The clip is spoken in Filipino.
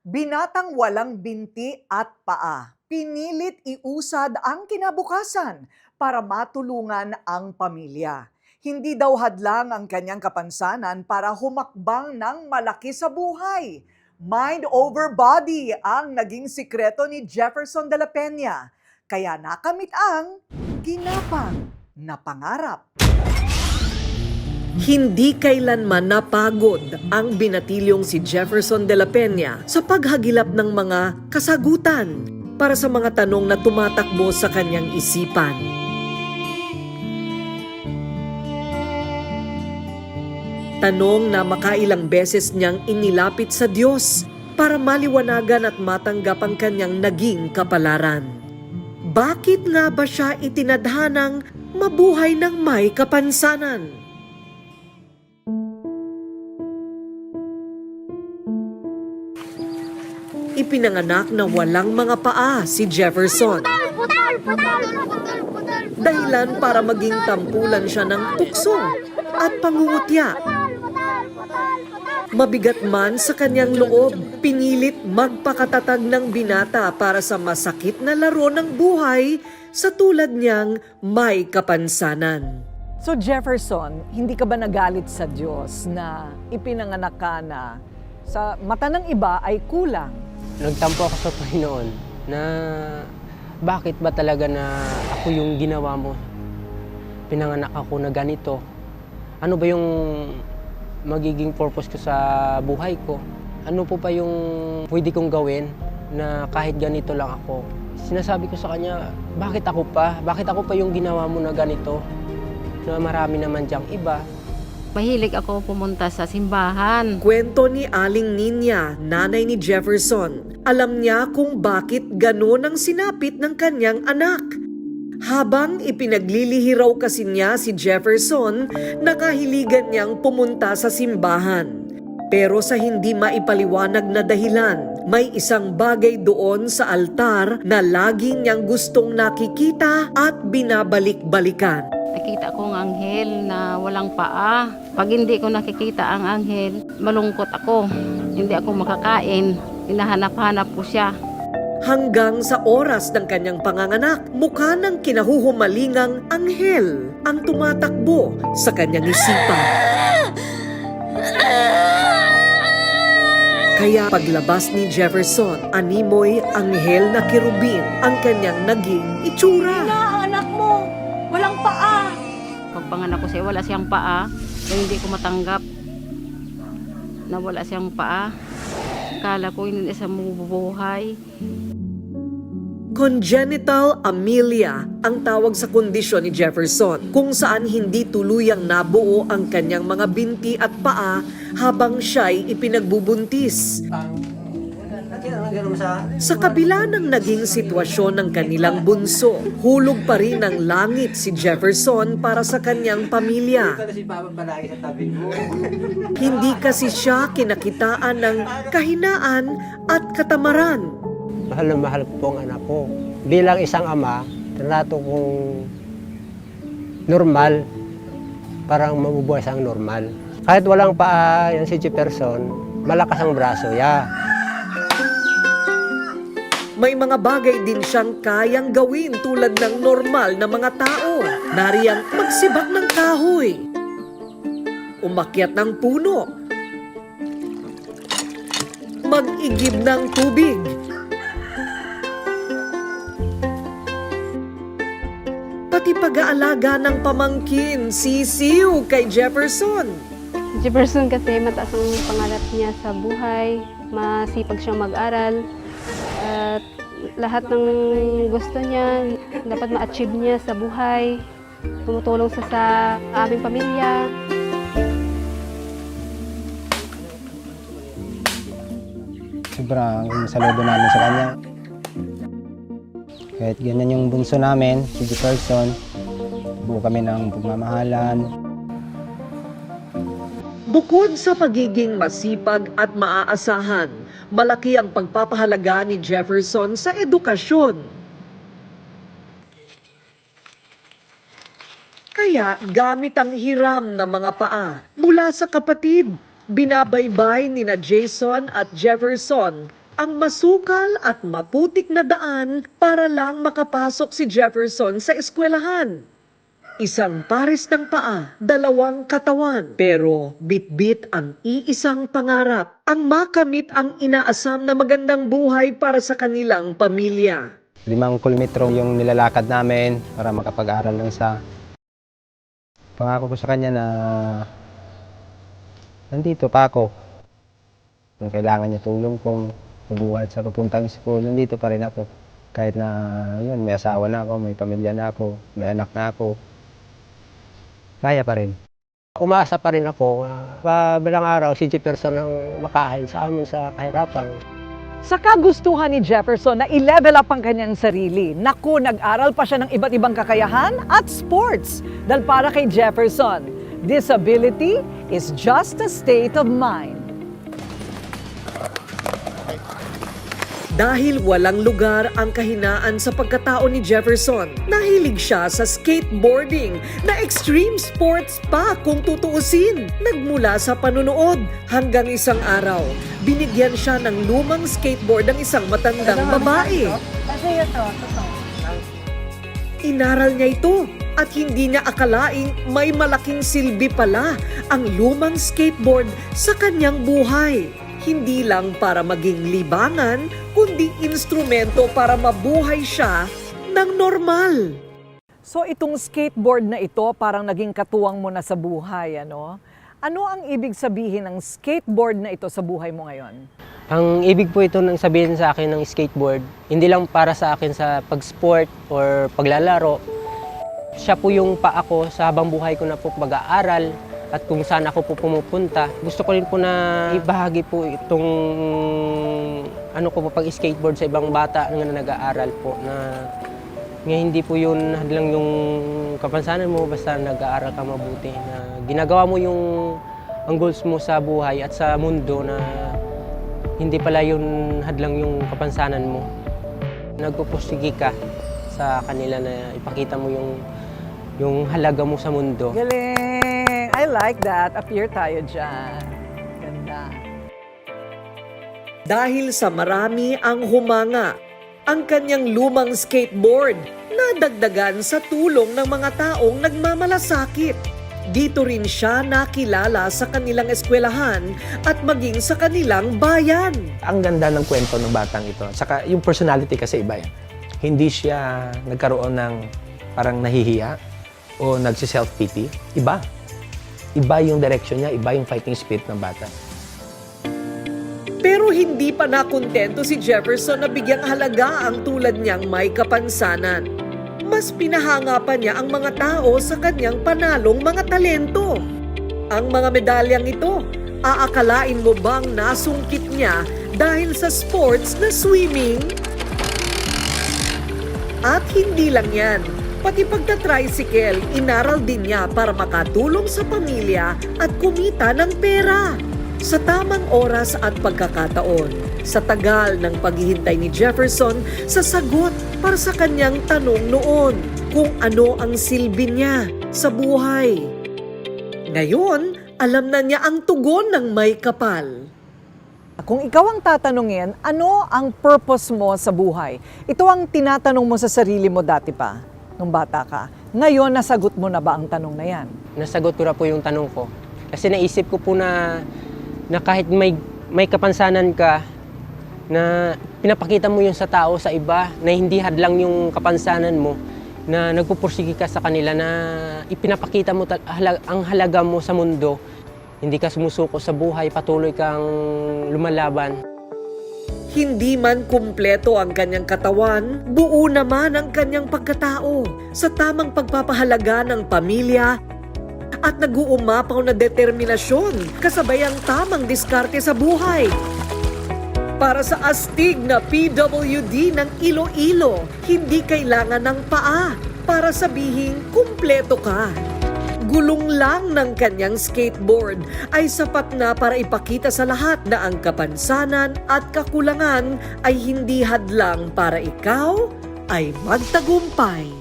Binatang walang binti at paa, pinilit iusad ang kinabukasan para matulungan ang pamilya. Hindi daw hadlang ang kanyang kapansanan para humakbang ng malaki sa buhay. Mind over body ang naging sikreto ni Jefferson de la Peña. Kaya nakamit ang ginapang na pangarap. Hindi kailanman napagod ang binatilyong si Jefferson de la Peña sa paghagilap ng mga kasagutan para sa mga tanong na tumatakbo sa kanyang isipan. Tanong na makailang beses niyang inilapit sa Diyos para maliwanagan at matanggap ang kanyang naging kapalaran. Bakit nga ba siya itinadhanang mabuhay ng may kapansanan? Ipinanganak na walang mga paa si Jefferson. Dahilan para maging tampulan siya ng tukso at pangungutya. Mabigat man sa kanyang loob, pinilit magpakatatag ng binata para sa masakit na laro ng buhay sa tulad niyang may kapansanan. So Jefferson, hindi ka ba nagalit sa Diyos na ipinanganak ka na sa mata ng iba ay kulang? Nagtampo ako sa Panginoon na bakit ba talaga na ako yung ginawa mo? Pinanganak ako na ganito. Ano ba yung magiging purpose ko sa buhay ko? Ano po pa yung pwede kong gawin na kahit ganito lang ako? Sinasabi ko sa kanya, bakit ako pa? Bakit ako pa yung ginawa mo na ganito? Na marami naman diyang iba. Mahilig ako pumunta sa simbahan. Kwento ni Aling Ninya, nanay ni Jefferson. Alam niya kung bakit ganon ang sinapit ng kanyang anak. Habang ipinaglilihiraw kasi niya si Jefferson, nakahiligan niyang pumunta sa simbahan. Pero sa hindi maipaliwanag na dahilan, may isang bagay doon sa altar na laging niyang gustong nakikita at binabalik-balikan. Nakita ko ang anghel na walang paa. Pag hindi ko nakikita ang anghel, malungkot ako. Hindi ako makakain. Hinahanap-hanap ko siya. Hanggang sa oras ng kanyang panganganak, mukha ng kinahuhumalingang anghel ang tumatakbo sa kanyang isipan. Kaya paglabas ni Jefferson, animoy anghel na kirubin ang kanyang naging itsura. Pagpanganak ko siya, wala siyang paa. So hindi ko matanggap na wala siyang paa. Kala ko hindi siya mabubuhay. Congenital amelia ang tawag sa kondisyon ni Jefferson kung saan hindi tuluyang nabuo ang kanyang mga binti at paa habang siya'y ipinagbubuntis. Sa kabila ng naging sitwasyon ng kanilang bunso, hulog pa rin ng langit si Jefferson para sa kanyang pamilya. Hindi kasi siya kinakitaan ng kahinaan at katamaran. Mahal na mahal po ang anak ko. Bilang isang ama, trinato kong normal, parang mabubuhay siyang normal. Kahit walang paa yan si Jefferson, malakas ang braso, ya. May mga bagay din siyang kayang gawin tulad ng normal na mga tao. Nariyang magsibak ng kahoy. Umakyat ng puno. Mag-igib ng tubig. Pati pag-aalaga ng pamangkin, sisiw kay Jefferson. Jefferson kasi mataas ang pangarap niya sa buhay, masipag siyang mag-aral, at lahat ng gusto niya, dapat ma-achieve niya sa buhay. Tumutulong siya sa aming pamilya. sobrang saludo namin sa kanya. Kahit ganyan yung bunso namin, si Jefferson, buo kami ng pagmamahalan. Bukod sa pagiging masipag at maaasahan, malaki ang pagpapahalaga ni Jefferson sa edukasyon. Kaya gamit ang hiram ng mga paa mula sa kapatid, binabaybay ni na Jason at Jefferson ang masukal at maputik na daan para lang makapasok si Jefferson sa eskwelahan. Isang pares ng paa, dalawang katawan, pero bitbit ang iisang pangarap, ang makamit ang inaasam na magandang buhay para sa kanilang pamilya. Limang kilometro yung nilalakad namin para makapag-aral lang sa pangako ko sa kanya na nandito pa ako. Kung kailangan niya tulong kong magbuhat sa papuntang school, nandito pa rin ako. Kahit na yun, may asawa na ako, may pamilya na ako, may anak na ako. Kaya pa rin. Umaasa pa rin ako na pabilang araw si Jefferson ang makain sa amin sa kahirapan. Sa kagustuhan ni Jefferson na i-level up ang kanyang sarili, naku, nag-aral pa siya ng iba't ibang kakayahan at sports. Dahil para kay Jefferson, disability is just a state of mind. Dahil walang lugar ang kahinaan sa pagkatao ni Jefferson, nahilig siya sa skateboarding na extreme sports pa kung tutuusin. Nagmula sa panunood hanggang isang araw, binigyan siya ng lumang skateboard ng isang matandang babae. Inaral niya ito at hindi niya akalaing may malaking silbi pala ang lumang skateboard sa kanyang buhay. Hindi lang para maging libangan, kundi instrumento para mabuhay siya ng normal. So itong skateboard na ito parang naging katuwang mo na sa buhay, ano? Ano ang ibig sabihin ng skateboard na ito sa buhay mo ngayon? Ang ibig po ito ng sabihin sa akin ng skateboard, hindi lang para sa akin sa pag-sport or paglalaro. Siya po yung pa ako sa habang buhay ko na po mag-aaral at kung saan ako po pumupunta. Gusto ko rin po na ibahagi po itong ano ko po pag-skateboard sa ibang bata na nag-aaral po na nga hindi po yun hadlang yung kapansanan mo basta nag-aaral ka mabuti na ginagawa mo yung ang goals mo sa buhay at sa mundo na hindi pala yun hadlang yung kapansanan mo. Nagpupursige ka sa kanila na ipakita mo yung yung halaga mo sa mundo. Galing! Like that. Appear tayo dyan. Ganda. Dahil sa marami ang humanga, ang kanyang lumang skateboard nadagdagan sa tulong ng mga taong nagmamalasakit. Dito rin siya nakilala sa kanilang eskwelahan at maging sa kanilang bayan. ang ganda ng kwento ng batang ito. Saka yung personality kasi iba yan. Hindi siya nagkaroon ng parang nahihiya o nagsi-self-pity. Iba. Iba yung direction niya, iba yung fighting spirit ng bata. Pero hindi pa nakontento si Jefferson na bigyang halaga ang tulad niyang may kapansanan. Mas pinahanga pa niya ang mga tao sa kanyang panalong mga talento. Ang mga medalyang ito, aakalain mo bang nasungkit niya dahil sa sports na swimming? At hindi lang yan, pati pagta-tricycle, inaral din niya para makatulong sa pamilya at kumita ng pera. Sa tamang oras at pagkakataon, sa tagal ng paghihintay ni Jefferson sa sagot para sa kanyang tanong noon kung ano ang silbi niya sa buhay. Ngayon, alam na niya ang tugon ng may kapal. Kung ikaw ang tatanungin, ano ang purpose mo sa buhay? Ito ang tinatanong mo sa sarili mo dati pa, nung bata ka. Ngayon, nasagot mo na ba ang tanong na yan? Nasagot ko na po yung tanong ko. Kasi naisip ko po na na kahit may may kapansanan ka na pinapakita mo yun sa tao sa iba na hindi hadlang yung kapansanan mo na nagpupursige ka sa kanila na ipinapakita mo ang halaga mo sa mundo hindi ka sumusuko sa buhay patuloy kang lumalaban Hindi man kumpleto ang kanyang katawan, buo naman ang kanyang pagkatao sa tamang pagpapahalaga ng pamilya at nag-uumapaw na determinasyon kasabay ang tamang diskarte sa buhay. Para sa astig na PWD ng Iloilo, hindi kailangan ng paa para sabihing kumpleto ka. Gulong lang ng kanyang skateboard ay sapat na para ipakita sa lahat na ang kapansanan at kakulangan ay hindi hadlang para ikaw ay magtagumpay.